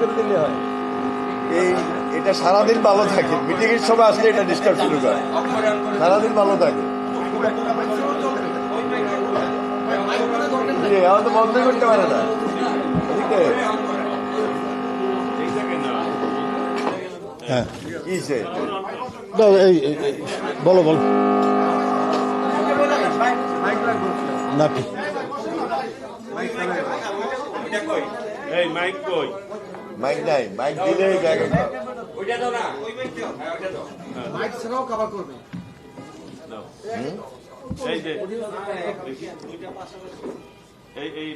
করে দিলে হয়। এই এটা সারাদিন ভালো থাকে। মিটিং এর সময় আসলে এটা ডিস্টার্ব শুরু করে। সারাদিন ভালো থাকে। আমার তো বন্ধ করতে পারে না। হ্যাঁ। কি সে? দাও, এই এই- এই, বলো বলো। নাকি এই মাইক কই মাইক নাই মাইক দিলে জায়গা পাবে। এই যে এই এই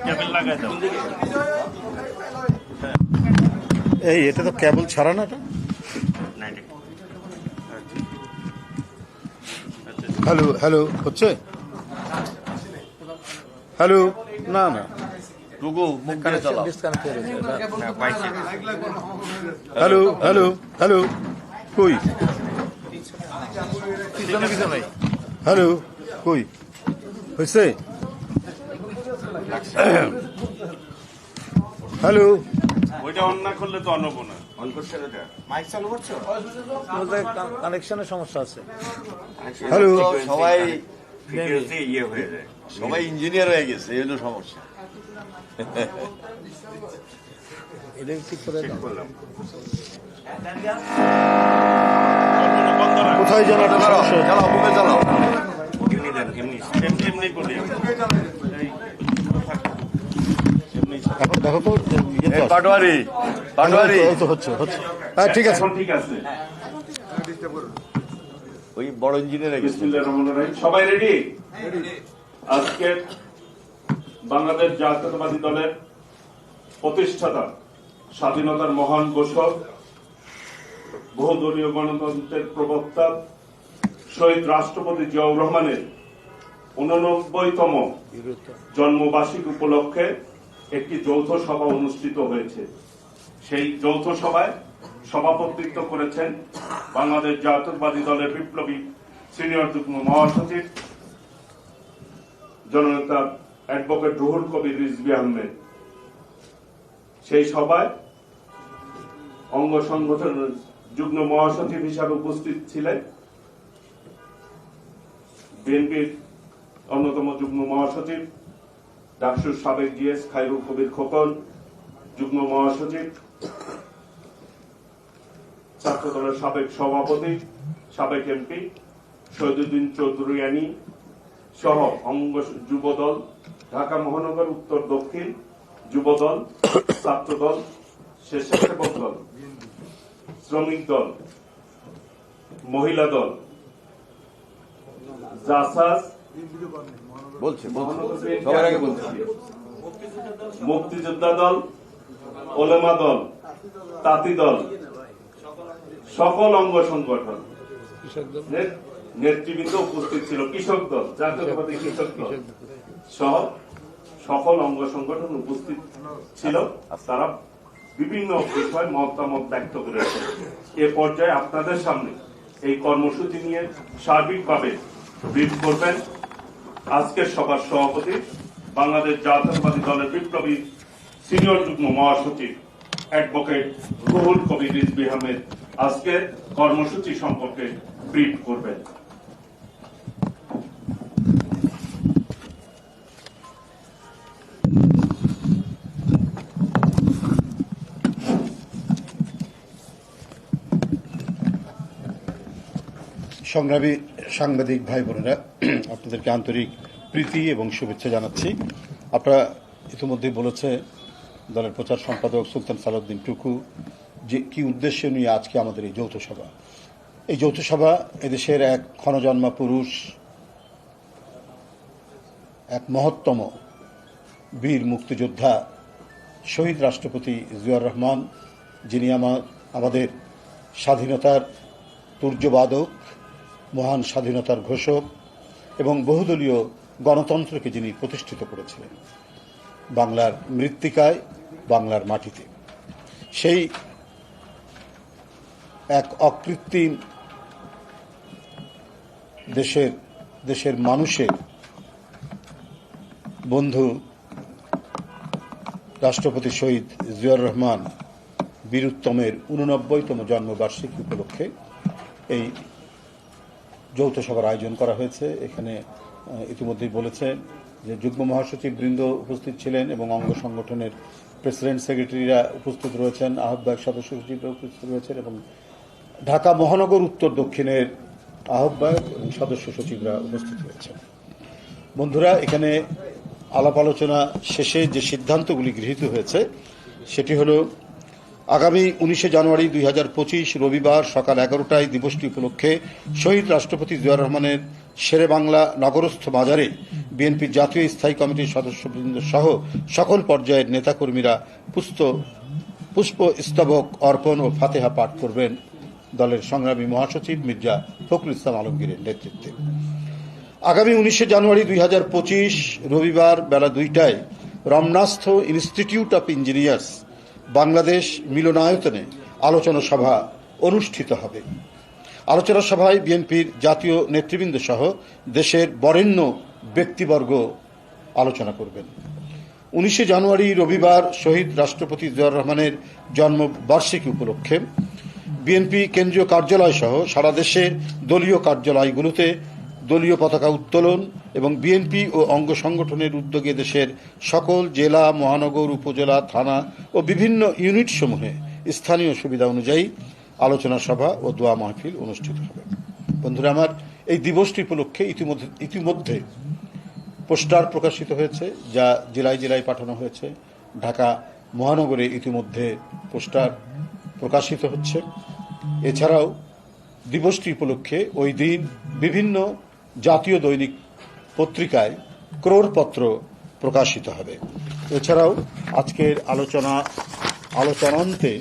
কেবল লাগাই দাও এই এটা তো কেবল ছাড়া না এটা হ্যালো হ্যালো হচ্ছে? হ্যালো না না। হ্যালো হ্যালো হ্যালো কই? হ্যালো কই? হয়েছে হ্যালো ওইটা অন না করলে তো অনব না। কানেকশনের সমস্যা আছে। হ্যালো হ্যালো সবাই ইয়ে হয়ে যায়। সবাই ইঞ্জিনিয়ার হয়ে গেছে এই হলো সমস্যা। এটা ঠিক করে কোথায় যেন একটা চালাও। হচ্ছে। চালাও চালাও এমনি করি এখন দেখো তো ইয়ে। পাটোয়ারি পাটোয়ারি। হচ্ছে হচ্ছে। হ্যাঁ ঠিক আছে। ঠিক আছে। ওই বড় ইঞ্জিনিয়ার হয়ে। সবাই রেডি আজকে বাংলাদেশ জাতীয়তাবাদী দলের প্রতিষ্ঠাতা স্বাধীনতার মহান ঘোষক বহুদলীয় গণতন্ত্রের প্রবক্তা শহীদ রাষ্ট্রপতি জিয়াউর রহমানের উননব্বইতম জন্মবার্ষিকী উপলক্ষে একটি যৌথ সভা অনুষ্ঠিত হয়েছে। সেই যৌথ সভায় সভাপতিত্ব করেছেন বাংলাদেশ জাতীয়তাবাদী দলের বিপ্লবী সিনিয়র যুগ্ম মহাসচিব, জননেতা অ্যাডভোকেট রুহুল কবির রিজভি আহমেদ। সেই সভায় অঙ্গ সংগঠনের যুগ্ম মহাসচিব হিসাবে উপস্থিত ছিলেন বিএনপির অন্যতম যুগ্ম মহাসচিব ডাকসুর সাবেক জিএস খাইরুল কবির খোকন, যুগ্ম মহাসচিব ছাত্র দলের সাবেক সভাপতি, সাবেক এমপি, শহীদুদ্দিন চৌধুরী সহ অঙ্গ যুবদল, ঢাকা মহানগর উত্তর দক্ষিণ যুবদল ছাত্র দল স্বেচ্ছাসেবক দল, শ্রমিক দল, মহিলা দল, জাসাস বলছে বলছে। সবার আগে বলছে। মুক্তিযোদ্ধা দল ওলেমা দল তাঁতি দল সকল অঙ্গ সংগঠন। নেতৃবৃন্দ উপস্থিত ছিল কৃষক দল জাতীয়তাবাদী কৃষক দল। সহ সকল অঙ্গ সংগঠন উপস্থিত ছিল। তারা বিভিন্ন বিষয় মতামত ব্যক্ত করেছে। এ পর্যায়ে আপনাদের সামনে এই কর্মসূচি নিয়ে সার্বিকভাবে ব্রিফ করবেন। আজকের সভার সভাপতি বাংলাদেশ জাতীয়তাবাদী দলের বিপ্লবী সিনিয়র যুগ্ম মহাসচিব অ্যাডভোকেট রুহুল কবির রিজবি আহমেদ আজকের কর্মসূচি সম্পর্কে ব্রিফ করবেন। সংগ্রামী সাংবাদিক ভাই বোনেরা আপনাদেরকে আন্তরিক প্রীতি এবং শুভেচ্ছা জানাচ্ছি। আপনারা ইতিমধ্যে বলেছে দলের প্রচার সম্পাদক সুলতান সালাউদ্দিন টুকু যে কি উদ্দেশ্য নিয়ে আজকে আমাদের এই যৌথ সভা। এই যৌথ সভা এদেশের এক ক্ষণজন্মা পুরুষ, এক মহত্তম বীর মুক্তিযোদ্ধা শহীদ রাষ্ট্রপতি জিয়াউর রহমান, যিনি আমার আমাদের স্বাধীনতার তুর্যবাদক মহান স্বাধীনতার ঘোষক এবং বহুদলীয় গণতন্ত্রকে যিনি প্রতিষ্ঠিত করেছিলেন, বাংলার মৃত্তিকায়, বাংলার মাটিতে। সেই এক অকৃত্রিম দেশের দেশের মানুষের বন্ধু রাষ্ট্রপতি শহীদ জিয়াউর রহমান বীরুত্তমের উননব্বইতম জন্মবার্ষিকী উপলক্ষে এই যৌথ সভার আয়োজন করা হয়েছে। এখানে ইতিমধ্যেই বলেছে যে যুগ্ম মহাসচিব বৃন্দ উপস্থিত ছিলেন এবং অঙ্গ সংগঠনের প্রেসিডেন্ট সেক্রেটারিরা উপস্থিত রয়েছেন, আহ্বায়ক সদস্য সচিবরা উপস্থিত রয়েছেন এবং ঢাকা মহানগর উত্তর দক্ষিণের আহ্বায়ক এবং সদস্য সচিবরা উপস্থিত রয়েছেন। বন্ধুরা, এখানে আলাপ আলোচনা শেষে যে সিদ্ধান্তগুলি গৃহীত হয়েছে, সেটি হলো আগামী উনিশে জানুয়ারি দুই হাজার পঁচিশ রবিবার সকাল এগারোটায় দিবসটি উপলক্ষে শহীদ রাষ্ট্রপতি জিয়াউর রহমানের শেরে বাংলা নগরস্থ বাজারে বিএনপির জাতীয় স্থায়ী কমিটির সদস্যবৃন্দ সহ সকল পর্যায়ের নেতাকর্মীরা পুস্ত পুষ্প স্তবক অর্পণ ও ফাতেহা পাঠ করবেন। দলের সংগ্রামী মহাসচিব মির্জা ফখরুল ইসলাম আলমগীরের নেতৃত্বে। আগামী উনিশে জানুয়ারি দুই হাজার পঁচিশ রবিবার বেলা দুইটায় রমনাস্থ ইনস্টিটিউট অফ ইঞ্জিনিয়ার্স বাংলাদেশ মিলনায়তনে আলোচনা সভা অনুষ্ঠিত হবে। আলোচনা সভায় বিএনপির জাতীয় নেতৃবৃন্দ সহ দেশের বরেণ্য ব্যক্তিবর্গ আলোচনা করবেন। উনিশে জানুয়ারি রবিবার শহীদ রাষ্ট্রপতি জিয়াউর রহমানের জন্মবার্ষিকী উপলক্ষে বিএনপি কেন্দ্রীয় কার্যালয় সহ সারা দেশের দলীয় কার্যালয়গুলোতে দলীয় পতাকা উত্তোলন এবং বিএনপি ও অঙ্গ সংগঠনের উদ্যোগে দেশের সকল জেলা, মহানগর, উপজেলা, থানা ও বিভিন্ন ইউনিট সমূহে স্থানীয় সুবিধা অনুযায়ী আলোচনা সভা ও দোয়া মাহফিল অনুষ্ঠিত হবে। বন্ধুরা, আমার এই দিবসটি উপলক্ষে ইতিমধ্যে ইতিমধ্যে পোস্টার প্রকাশিত হয়েছে, যা জেলায় জেলায় পাঠানো হয়েছে। ঢাকা মহানগরে ইতিমধ্যে পোস্টার প্রকাশিত হচ্ছে। এছাড়াও দিবসটি উপলক্ষে ওই দিন বিভিন্ন জাতীয় দৈনিক পত্রিকায় ক্রোড়পত্র প্রকাশিত হবে। এছাড়াও আজকের আলোচনা, আলোচনান্তে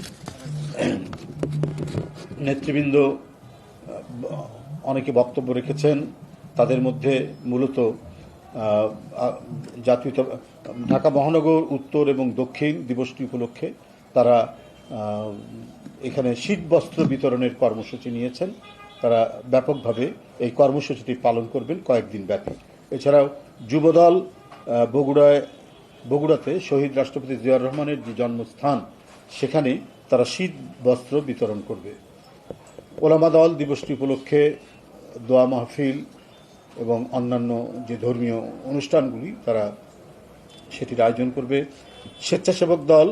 নেতৃবৃন্দ অনেকে বক্তব্য রেখেছেন। তাদের মধ্যে মূলত জাতীয় ঢাকা মহানগর উত্তর এবং দক্ষিণ দিবসটি উপলক্ষে তারা এখানে শীত বস্ত্র বিতরণের কর্মসূচি নিয়েছেন। তারা ব্যাপকভাবে এই কর্মসূচিটি পালন করবেন কয়েকদিন ব্যাপী। এছাড়াও যুবদল বগুড়ায়, বগুড়াতে শহীদ রাষ্ট্রপতি জিয়াউর রহমানের যে জন্মস্থান, সেখানে তারা শীত বস্ত্র বিতরণ করবে। ওলামা দল দিবসটি উপলক্ষে দোয়া মাহফিল এবং অন্যান্য যে ধর্মীয় অনুষ্ঠানগুলি তারা সেটির আয়োজন করবে। স্বেচ্ছাসেবক দল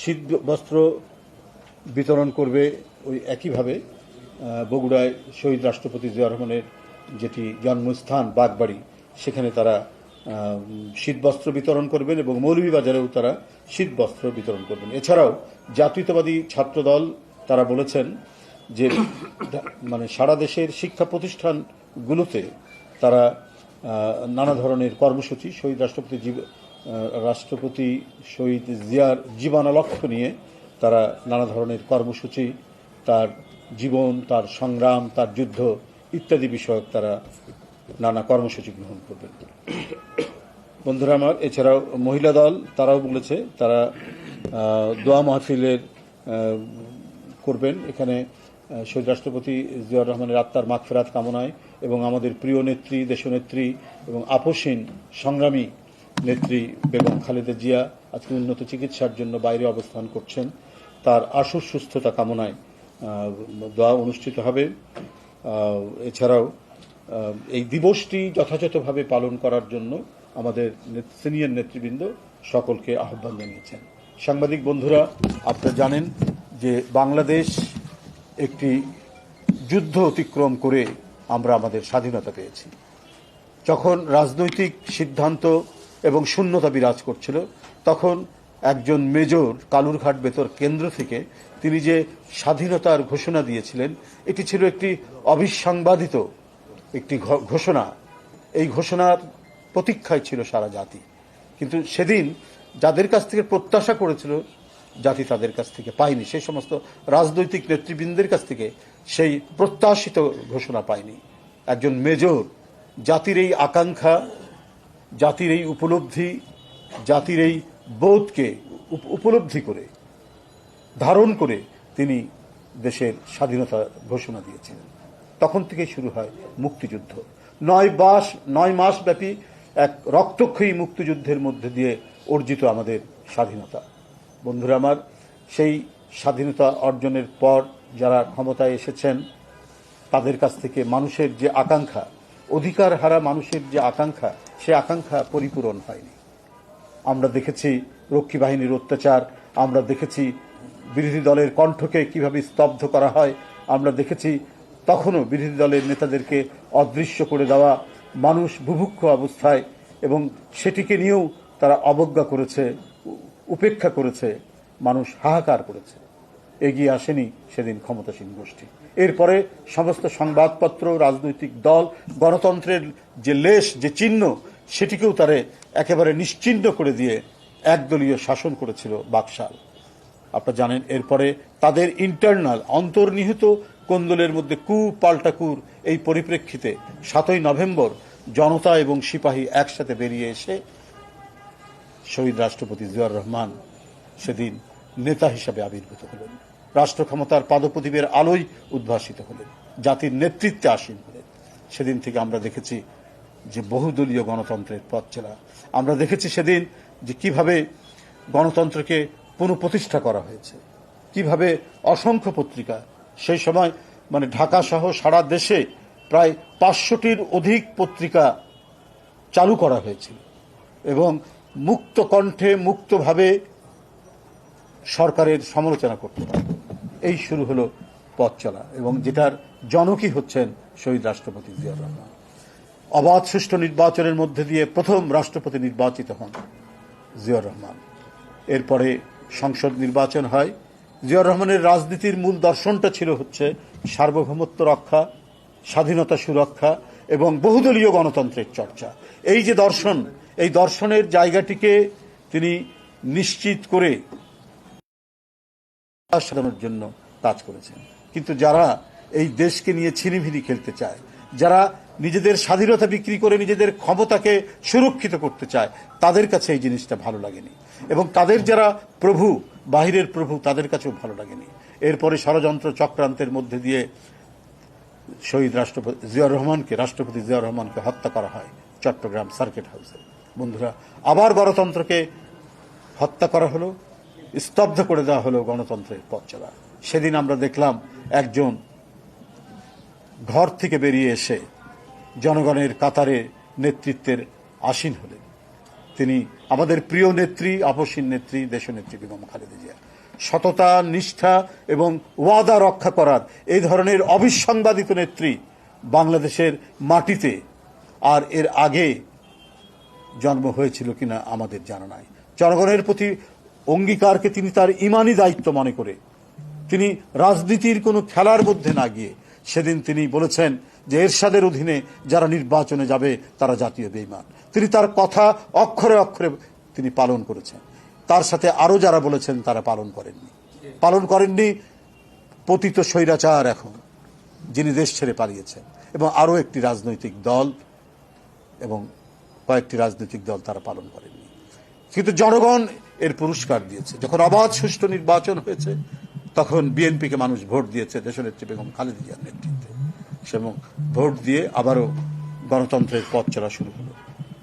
শীত বস্ত্র বিতরণ করবে, ওই একইভাবে বগুড়ায় শহীদ রাষ্ট্রপতি জিয়া রহমানের যেটি জন্মস্থান বাগবাড়ি, সেখানে তারা শীতবস্ত্র বিতরণ করবেন এবং মৌলভীবাজারেও তারা শীতবস্ত্র বিতরণ করবেন। এছাড়াও জাতীয়তাবাদী ছাত্রদল, তারা বলেছেন যে মানে সারা দেশের শিক্ষা প্রতিষ্ঠানগুলোতে তারা নানা ধরনের কর্মসূচি, শহীদ রাষ্ট্রপতি রাষ্ট্রপতি শহীদ জিয়ার জীবনা লক্ষ্য নিয়ে তারা নানা ধরনের কর্মসূচি তার জীবন, তার সংগ্রাম, তার যুদ্ধ ইত্যাদি বিষয়ক তারা নানা কর্মসূচি গ্রহণ করবেন। বন্ধুরা আমার, এছাড়াও মহিলা দল, তারাও বলেছে তারা দোয়া মাহফিলের করবেন। এখানে শহীদ রাষ্ট্রপতি জিয়াউর রহমানের আত্মার মাগফেরাত কামনায় এবং আমাদের প্রিয় নেত্রী, দেশনেত্রী এবং আপসীন সংগ্রামী নেত্রী বেগম খালেদা জিয়া আজকে উন্নত চিকিৎসার জন্য বাইরে অবস্থান করছেন। তার আশু সুস্থতা কামনায় দোয়া অনুষ্ঠিত হবে। এছাড়াও এই দিবসটি যথাযথভাবে পালন করার জন্য আমাদের সিনিয়র নেতৃবৃন্দ সকলকে আহ্বান জানিয়েছেন। সাংবাদিক বন্ধুরা, আপনারা জানেন যে বাংলাদেশ একটি যুদ্ধ অতিক্রম করে আমরা আমাদের স্বাধীনতা পেয়েছি। যখন রাজনৈতিক সিদ্ধান্ত এবং শূন্যতা বিরাজ করছিল, তখন একজন মেজর কালুরঘাট বেতর কেন্দ্র থেকে তিনি যে স্বাধীনতার ঘোষণা দিয়েছিলেন, এটি ছিল একটি অবিসংবাদিত একটি ঘোষণা। এই ঘোষণার প্রতীক্ষায় ছিল সারা জাতি। কিন্তু সেদিন যাদের কাছ থেকে প্রত্যাশা করেছিল, জাতি তাদের কাছ থেকে পায়নি। সেই সমস্ত রাজনৈতিক নেতৃবৃন্দের কাছ থেকে সেই প্রত্যাশিত ঘোষণা পায়নি। একজন মেজর, জাতির এই আকাঙ্ক্ষা, জাতির এই উপলব্ধি, জাতির এই বোধকে উপ- উপলব্ধি করে ধারণ করে তিনি দেশের স্বাধীনতা ঘোষণা দিয়েছিলেন। তখন থেকে শুরু হয় মুক্তিযুদ্ধ। নয় মাস নয় মাস ব্যাপী এক রক্তক্ষয়ী মুক্তিযুদ্ধের মধ্যে দিয়ে অর্জিত আমাদের স্বাধীনতা। বন্ধুরা আমার, সেই স্বাধীনতা অর্জনের পর যারা ক্ষমতায় এসেছেন, তাদের কাছ থেকে মানুষের যে আকাঙ্ক্ষা অধিকার হারা মানুষের যে আকাঙ্ক্ষা, সে আকাঙ্ক্ষা পরিপূরণ হয়নি। আমরা দেখেছি রক্ষী বাহিনীর অত্যাচার, আমরা দেখেছি বিরোধী দলের কণ্ঠকে কীভাবে স্তব্ধ করা হয় আমরা দেখেছি, তখনও বিরোধী দলের নেতাদেরকে অদৃশ্য করে দেওয়া মানুষ বুভুক্ষ অবস্থায় এবং সেটিকে নিয়েও তারা অবজ্ঞা করেছে, উপেক্ষা করেছে, মানুষ হাহাকার করেছে। এগিয়ে আসেনি সেদিন ক্ষমতাসীন গোষ্ঠী। এরপরে সমস্ত সংবাদপত্র, রাজনৈতিক দল, গণতন্ত্রের যে লেশ, যে চিহ্ন, সেটিকেও তারা একেবারে নিশ্চিহ্ন করে দিয়ে একদলীয় শাসন করেছিল বাকশাল। আপনারা জানেন, এরপরে তাদের ইন্টারনাল অন্তর্নিহিত কোন্দলের মধ্যে কু পাল্টা কুর এই পরিপ্রেক্ষিতে সাতই নভেম্বর জনতা এবং সিপাহী একসাথে বেরিয়ে এসে শহীদ রাষ্ট্রপতি জিয়াউর রহমান সেদিন নেতা হিসাবে আবির্ভূত হলেন। রাষ্ট্র ক্ষমতার পাদপ্রদীপের আলোয় উদ্ভাসিত হলেন। জাতির নেতৃত্বে আসীন হলেন। সেদিন থেকে আমরা দেখেছি যে বহুদলীয় গণতন্ত্রের পথ চলা আমরা দেখেছি সেদিন যে কীভাবে গণতন্ত্রকে পুনঃপ্রতিষ্ঠা করা হয়েছে। কীভাবে অসংখ্য পত্রিকা, সেই সময় মানে ঢাকা সহ সারা দেশে প্রায় পাঁচশোটির অধিক পত্রিকা চালু করা হয়েছিল এবং মুক্ত কণ্ঠে মুক্তভাবে সরকারের সমালোচনা করতে পারত এই শুরু হলো পথ চলা এবং যেটার জনকই হচ্ছেন শহীদ রাষ্ট্রপতি জিয়াউর রহমান। অবাধ সুষ্ঠু নির্বাচনের মধ্যে দিয়ে প্রথম রাষ্ট্রপতি নির্বাচিত হন জিয়াউর রহমান। এরপরে সংসদ নির্বাচন হয়। জিয়াউর রহমানের রাজনীতির মূল দর্শনটা ছিল হচ্ছে সার্বভৌমত্ব রক্ষা, স্বাধীনতা সুরক্ষা এবং বহুদলীয় গণতন্ত্রের চর্চা। এই যে দর্শন, এই দর্শনের জায়গাটিকে তিনি নিশ্চিত করে সাজানোর জন্য কাজ করেছেন। কিন্তু যারা এই দেশকে নিয়ে ছিনিভিনি খেলতে চায়, যারা নিজেদের স্বাধীনতা বিক্রি করে নিজেদের ক্ষমতাকে সুরক্ষিত করতে চায়, তাদের কাছে এই জিনিসটা ভালো লাগেনি। এবং তাদের যারা প্রভু, বাহিরের প্রভু, তাদের কাছেও ভালো লাগেনি। এরপরে ষড়যন্ত্র চক্রান্তের মধ্যে দিয়ে শহীদ রাষ্ট্রপতি জিয়াউর রহমানকে, রাষ্ট্রপতি জিয়াউর রহমানকে হত্যা করা হয় চট্টগ্রাম সার্কিট হাউসে। বন্ধুরা, আবার গণতন্ত্রকে হত্যা করা হলো, স্তব্ধ করে দেওয়া হলো গণতন্ত্রের পথ চলা। সেদিন আমরা দেখলাম একজন ঘর থেকে বেরিয়ে এসে জনগণের কাতারে নেতৃত্বের আসীন হলেন। তিনি আমাদের প্রিয় নেত্রী, আপসীন নেত্রী, দেশনেত্রী বেগম খালেদা জিয়া সততা, নিষ্ঠা এবং ওয়াদা রক্ষা করার এই ধরনের অবিসংবাদিত নেত্রী বাংলাদেশের মাটিতে আর এর আগে জন্ম হয়েছিল কিনা আমাদের জানা নাই। জনগণের প্রতি অঙ্গীকারকে তিনি তার ইমানি দায়িত্ব মনে করে, তিনি রাজনীতির কোনো খেলার মধ্যে না গিয়ে সেদিন তিনি বলেছেন যে এরশাদের অধীনে যারা নির্বাচনে যাবে, তারা জাতীয় বেইমান তিনি তার কথা অক্ষরে অক্ষরে তিনি পালন করেছেন। তার সাথে আরও যারা বলেছেন, তারা পালন করেননি। পালন করেননি পতিত স্বৈরাচার এখন, যিনি দেশ ছেড়ে পালিয়েছেন। এবং আরও একটি রাজনৈতিক দল এবং কয়েকটি রাজনৈতিক দল তারা পালন করেননি। কিন্তু জনগণ এর পুরস্কার দিয়েছে। যখন অবাধ সুষ্ঠু নির্বাচন হয়েছে, তখন বিএনপিকে মানুষ ভোট দিয়েছে দেশনেত্রী বেগম খালেদা জিয়ার নেতৃত্বে। এবং ভোট দিয়ে আবারও গণতন্ত্রের পথ চলা শুরু হলো।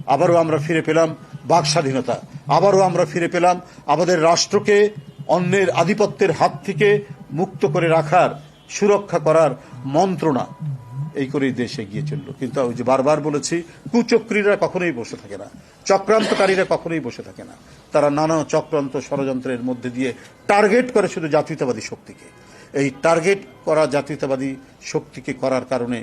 আবারও আমরা ফিরে পেলাম বাক স্বাধীনতা। আবারও আমরা ফিরে পেলাম আমাদের রাষ্ট্রকে অন্যের আধিপত্যের হাত থেকে মুক্ত করে রাখার, সুরক্ষা করার মন্ত্রণা এই করেই দেশ এগিয়ে চলল। কিন্তু ওই যে বারবার বলেছি, কুচক্রীরা কখনোই বসে থাকে না, চক্রান্তকারীরা কখনোই বসে থাকে না। তারা নানা চক্রান্ত ষড়যন্ত্রের মধ্যে দিয়ে টার্গেট করে শুধু জাতীয়তাবাদী শক্তিকে। এই টার্গেট করা জাতীয়তাবাদী শক্তিকে করার কারণে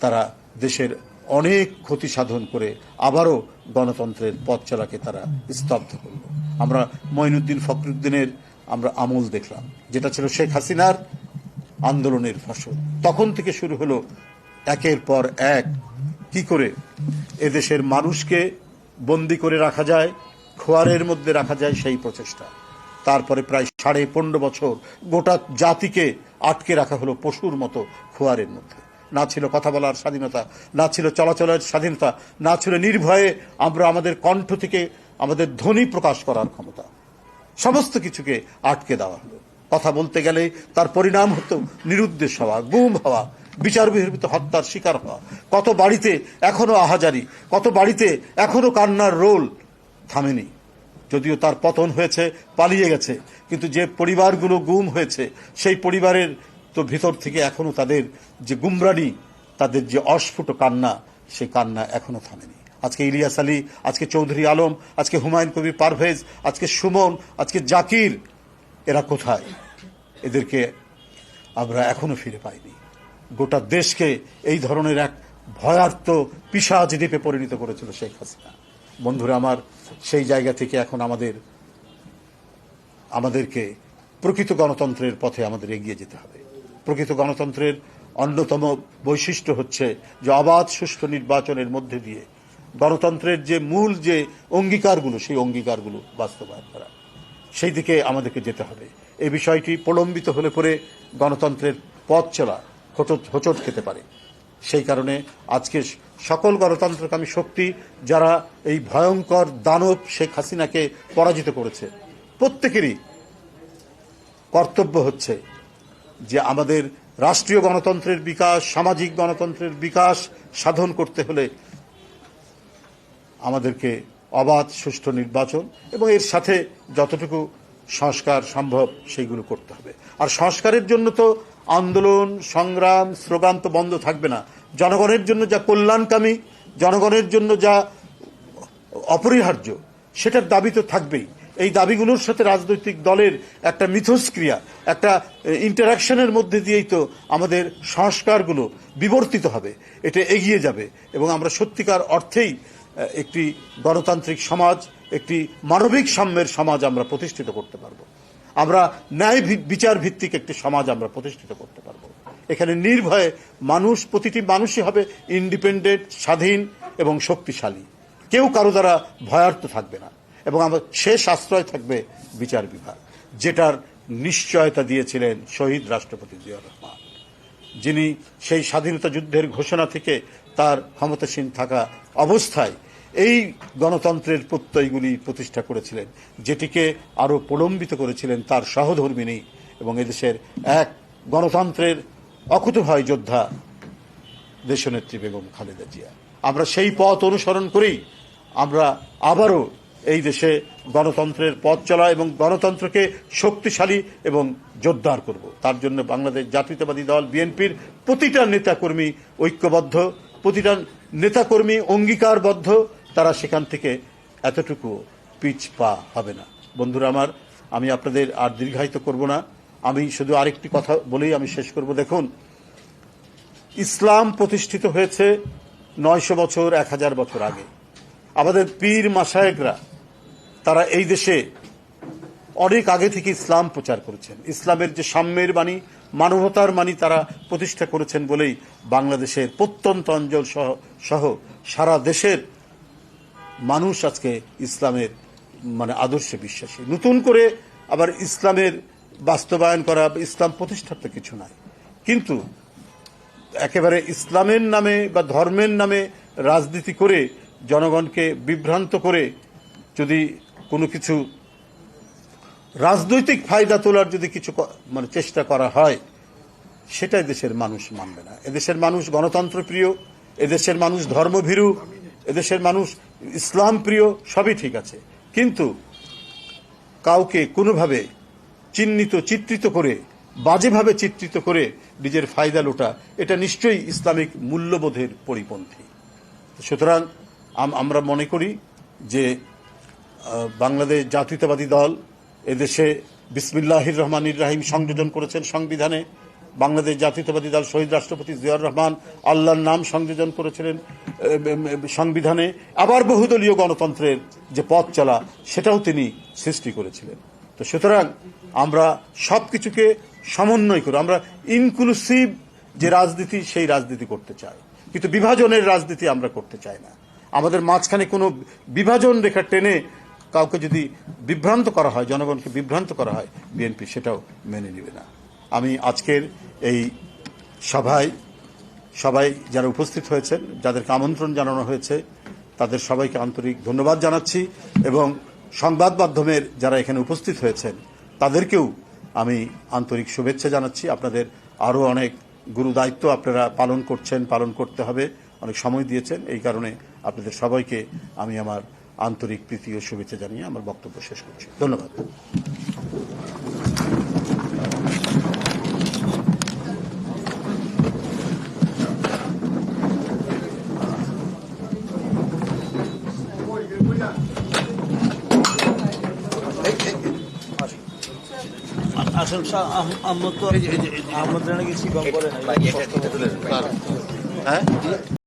তারা দেশের অনেক ক্ষতি সাধন করে আবারও গণতন্ত্রের পথ চলাকে তারা স্তব্ধ করল। আমরা মঈনুদ্দিন ফখরুদ্দিনের আমরা আমল দেখলাম, যেটা ছিল শেখ হাসিনার আন্দোলনের ফসল। তখন থেকে শুরু হলো একের পর এক কি করে এদেশের মানুষকে বন্দি করে রাখা যায়, খোয়ারের মধ্যে রাখা যায় সেই প্রচেষ্টা। তারপরে প্রায় সাড়ে পনেরো বছর গোটা জাতিকে আটকে রাখা হলো পশুর মতো খোয়ারের মধ্যে। না ছিল কথা বলার স্বাধীনতা, না ছিল চলাচলের স্বাধীনতা, না ছিল নির্ভয়ে আমরা আমাদের কণ্ঠ থেকে আমাদের ধ্বনি প্রকাশ করার ক্ষমতা। সমস্ত কিছুকে আটকে দেওয়া হলো। কথা বলতে গেলে তার পরিণাম হতো নিরুদ্দেশ হওয়া, গুম হওয়া, বিচার বহির্ভূত হত্যার শিকার হওয়া। কত বাড়িতে এখনও আহাজারি, কত বাড়িতে এখনও কান্নার রোল থামেনি। যদিও তার পতন হয়েছে, পালিয়ে গেছে। কিন্তু যে পরিবারগুলো গুম হয়েছে, সেই পরিবারের তো ভিতর থেকে এখনও তাদের যে গুমরানি, তাদের যে অস্ফুট কান্না সেই কান্না এখনও থামেনি। আজকে ইলিয়াস আলী, আজকে চৌধুরী আলম, আজকে হুমায়ুন কবির পারভেজ, আজকে সুমন, আজকে জাকির, এরা কোথায়? এদেরকে আমরা এখনও ফিরে পাইনি। গোটা দেশকে এই ধরনের এক ভয়ার্ত পিসাজ দ্বীপে পরিণত করেছিল শেখ হাসিনা। বন্ধুরা, আমার সেই জায়গা থেকে এখন আমাদের, আমাদেরকে প্রকৃত গণতন্ত্রের পথে আমাদের এগিয়ে যেতে হবে। প্রকৃত গণতন্ত্রের অন্যতম বৈশিষ্ট্য হচ্ছে যে অবাধ সুষ্ঠু নির্বাচনের মধ্যে দিয়ে গণতন্ত্রের যে মূল যে অঙ্গীকারগুলো, সেই অঙ্গীকারগুলো বাস্তবায়ন করা। সেই দিকে আমাদেরকে যেতে হবে। এই বিষয়টি প্রলম্বিত হলে পরে গণতন্ত্রের পথ চলা হোঁচট হোঁচট খেতে পারে। সেই কারণে আজকে সকল গণতন্ত্রকামী শক্তি যারা এই ভয়ঙ্কর দানব শেখ হাসিনাকে পরাজিত করেছে, প্রত্যেকেরই কর্তব্য হচ্ছে যে আমাদের রাষ্ট্রীয় গণতন্ত্রের বিকাশ, সামাজিক গণতন্ত্রের বিকাশ সাধন করতে হলে আমাদেরকে অবাধ, সুষ্ঠু নির্বাচন এবং এর সাথে যতটুকু সংস্কার সম্ভব সেইগুলো করতে হবে। আর সংস্কারের জন্য তো আন্দোলন, সংগ্রাম, স্লোগান তো বন্ধ থাকবে না। জনগণের জন্য যা কল্যাণকামী, জনগণের জন্য যা অপরিহার্য, সেটার দাবি তো থাকবেই। এই দাবিগুলোর সাথে রাজনৈতিক দলের একটা মিথস্ক্রিয়া, একটা ইন্টারাকশনের মধ্যে দিয়েই তো আমাদের সংস্কারগুলো বিবর্তিত হবে। এটা এগিয়ে যাবে এবং আমরা সত্যিকার অর্থেই একটি গণতান্ত্রিক সমাজ, একটি মানবিক সাম্যের সমাজ আমরা প্রতিষ্ঠিত করতে পারব। আমরা ন্যায় বিচার ভিত্তিক একটি সমাজ আমরা প্রতিষ্ঠিত করতে পারব। এখানে নির্ভয়ে মানুষ, প্রতিটি মানুষই হবে ইন্ডিপেন্ডেন্ট, স্বাধীন এবং শক্তিশালী। কেউ কারও দ্বারা ভয়ার্থ থাকবে না এবং আমার শেষ আশ্রয় থাকবে বিচার বিভাগ, যেটার নিশ্চয়তা দিয়েছিলেন শহীদ রাষ্ট্রপতি জিয়া রহমান, যিনি সেই স্বাধীনতা যুদ্ধের ঘোষণা থেকে তার ক্ষমতাসীন থাকা অবস্থায় এই গণতন্ত্রের প্রত্যয়গুলি প্রতিষ্ঠা করেছিলেন, যেটিকে আরও প্রলম্বিত করেছিলেন তার সহধর্মিনী এবং এদেশের এক গণতন্ত্রের অকুতভয় যোদ্ধা দেশনেত্রী বেগম খালেদা জিয়া। আমরা সেই পথ অনুসরণ করেই আমরা আবারও এই দেশে গণতন্ত্রের পথ চলা এবং গণতন্ত্রকে শক্তিশালী এবং জোরদার করব। তার জন্য বাংলাদেশ জাতীয়তাবাদী দল, বিএনপির প্রতিটা নেতাকর্মী ঐক্যবদ্ধ, প্রতিটা নেতাকর্মী অঙ্গীকারবদ্ধ তারা সেখান থেকে এতটুকু পিচ পা হবে না। বন্ধুরা আমার, আমি আপনাদের আর দীর্ঘায়িত করব না। আমি শুধু আরেকটি কথা বলেই আমি শেষ করব। দেখুন, ইসলাম প্রতিষ্ঠিত হয়েছে নয়শো বছর, এক হাজার বছর আগে। আমাদের পীর মাসায়েকরা তারা এই দেশে অনেক আগে থেকে ইসলাম প্রচার করেছেন। ইসলামের যে সাম্যের বাণী, মানবতার বাণী তারা প্রতিষ্ঠা করেছেন বলেই বাংলাদেশের প্রত্যন্ত অঞ্চল সহ সহ সারা দেশের মানুষ আজকে ইসলামের মানে আদর্শে বিশ্বাসী। নতুন করে আবার ইসলামের বাস্তবায়ন করা, ইসলাম প্রতিষ্ঠার তো কিছু নাই। কিন্তু একেবারে ইসলামের নামে বা ধর্মের নামে রাজনীতি করে জনগণকে বিভ্রান্ত করে যদি কোনো কিছু রাজনৈতিক ফায়দা তোলার যদি কিছু মানে চেষ্টা করা হয় সেটাই দেশের মানুষ মানবে না। এদেশের মানুষ গণতন্ত্র প্রিয়, এদেশের মানুষ ধর্মভীরু, এদেশের মানুষ ইসলাম প্রিয়, সবই ঠিক আছে। কিন্তু কাউকে কোনোভাবে চিহ্নিত, চিত্রিত করে, বাজেভাবে চিত্রিত করে নিজের ফায়দা লোটা, এটা নিশ্চয়ই ইসলামিক মূল্যবোধের পরিপন্থী। সুতরাং আমরা মনে করি যে বাংলাদেশ জাতীয়তাবাদী দল এদেশে বিসমিল্লাহির রহমান রাহিম সংযোজন করেছেন সংবিধানে। বাংলাদেশ জাতীয়তাবাদী দল শহীদ রাষ্ট্রপতি জিয়াউর রহমান আল্লাহর নাম সংযোজন করেছিলেন। সংবিধানে আবার বহুদলীয় গণতন্ত্রের যে পথ চলা, সেটাও তিনি সৃষ্টি করেছিলেন। তো সুতরাং আমরা সব কিছুকে সমন্বয় করে, আমরা ইনক্লুসিভ যে রাজনীতি, সেই রাজনীতি করতে চাই। কিন্তু বিভাজনের রাজনীতি আমরা করতে চাই না। আমাদের মাঝখানে কোনো বিভাজন রেখা টেনে কাউকে যদি বিভ্রান্ত করা হয়, জনগণকে বিভ্রান্ত করা হয়, বিএনপি সেটাও মেনে নেবে না। আমি আজকের এই সভায় সবাই যারা উপস্থিত হয়েছেন, যাদেরকে আমন্ত্রণ জানানো হয়েছে, তাদের সবাইকে আন্তরিক ধন্যবাদ জানাচ্ছি এবং সংবাদ মাধ্যমের যারা এখানে উপস্থিত হয়েছেন, তাদেরকেও আমি আন্তরিক শুভেচ্ছা জানাচ্ছি। আপনাদের আরও অনেক গুরু দায়িত্ব আপনারা পালন করছেন, পালন করতে হবে, অনেক সময় দিয়েছেন। এই কারণে আপনাদের সবাইকে আমি আমার আন্তরিক প্রীতি ও শুভেচ্ছা জানিয়ে আমার বক্তব্য শেষ করছি। ধন্যবাদ। আসল আহমদ তো আহমদ রানা কিছু কম করে হ্যাঁ?